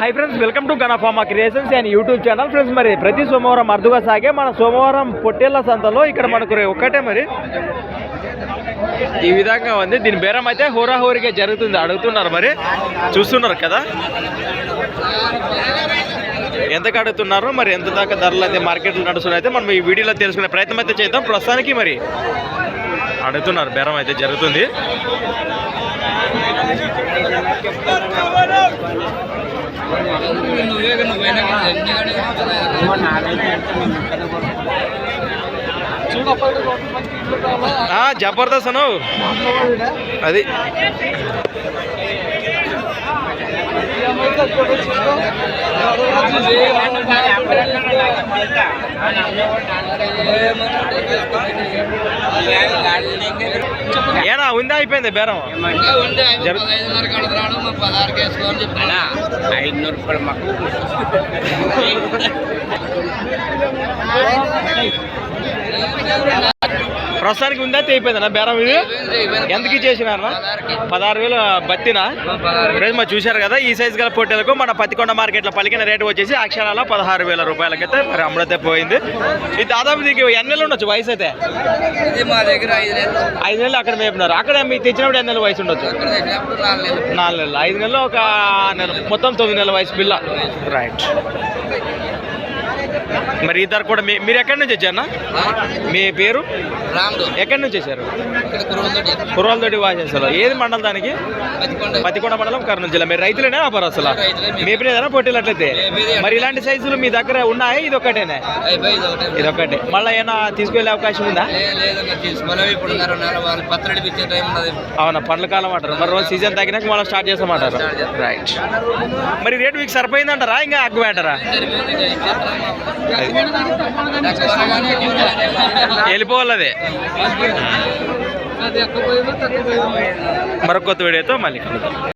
High friends welcome to గణఫామా creations and YouTube channel friends మరి ప్రతి సోమవారం అర్థగా సాగే మన సోమవారం పొట్టేళ్ళ సంతలో ఇక్కడ మనకు ఒక్కటే మరి. ఈ విధంగా ఉంది. దీని బేరం అయితే హోరాహోరీగా జరుగుతుంది. అడుగుతున్నారు మరి. చూస్తున్నారు కదా? ఎంతకు అడుగుతున్నారు మరి ఎంత దాకా ధరలు అయితే మార్కెట్లు నడుస్తున్నాయి అయితే మనం ఈ వీడియోలో తెలుసుకునే ప్రయత్నం అయితే చేద్దాం. ప్రస్తుతానికి మరి అడుగుతున్నారు. బేరం అయితే జరుగుతుంది. జబర్దస్త్ అన్నావు అది. ఏనా ఉందా అయిపోయింది బేరం జరు- ఐదునూరు రూపాయలు మాకు ప్రస్తుతానికి ఉందా అయిపోయిందన్నా బేరం ఇది. ఎందుకు చేసినారా పదహారు వేలు బత్తినా? ఫ్రెండ్స్ మరి చూశారు కదా ఈ సైజ్ గల పొట్టేలకు మన పత్తికొండ మార్కెట్లో పలికిన రేటు వచ్చేసి అక్షరాల పదహారు వేల రూపాయలకైతే మరి అమ్ముడైతే పోయింది. ఇది దాదాపు దీనికి ఎన్ని నెలలు ఉండొచ్చు వయసు అయితే? మా ఐదు నెలలు. అక్కడ మేపున్నారు అక్కడ మీకు తెచ్చినప్పుడు ఎన్ని నెలల వయసు ఉండొచ్చు? నాలుగు నెలలు. ఐదు నెలలు ఒక నెల మొత్తం తొమ్మిది నెలల వయసు పిల్ల. రైట్ మరి ఇద్దరు కూడా మీ మీరు ఎక్కడి నుంచి వచ్చారన్నా? మీ పేరు? ఎక్కడి నుంచి వచ్చారు? కుర్రాలతోటి వాసేస్తారు ఏది మండలం దానికి? పత్తికొండ. మండలం కర్నూలు జిల్లా. మీరు రైతులేనా మేము. మేపినేదనా పొట్టేలు మేపేదే. మరి ఇలాంటి సైజులు మీ దగ్గర ఉన్నాయా? ఇది ఒక్కటేనే? ఇది ఒకటే. ఒక్కటే మళ్ళీ ఏమైనా తీసుకెళ్ళే అవకాశం ఉందా? అవునా పండ్ల కాలం అంటారు. మరి రోజు సీజన్ తగ్గినాక మళ్ళీ స్టార్ట్ చేస్తామంటారు. రైట్ మరి రేటు మీకు సరిపోయిందంటారా? ఇంకా అగ్గు అంటారా వెళ్ళిపోవాలి అదే మరొక కొత్త వీడియోతో మళ్ళీ కలుద్దాం.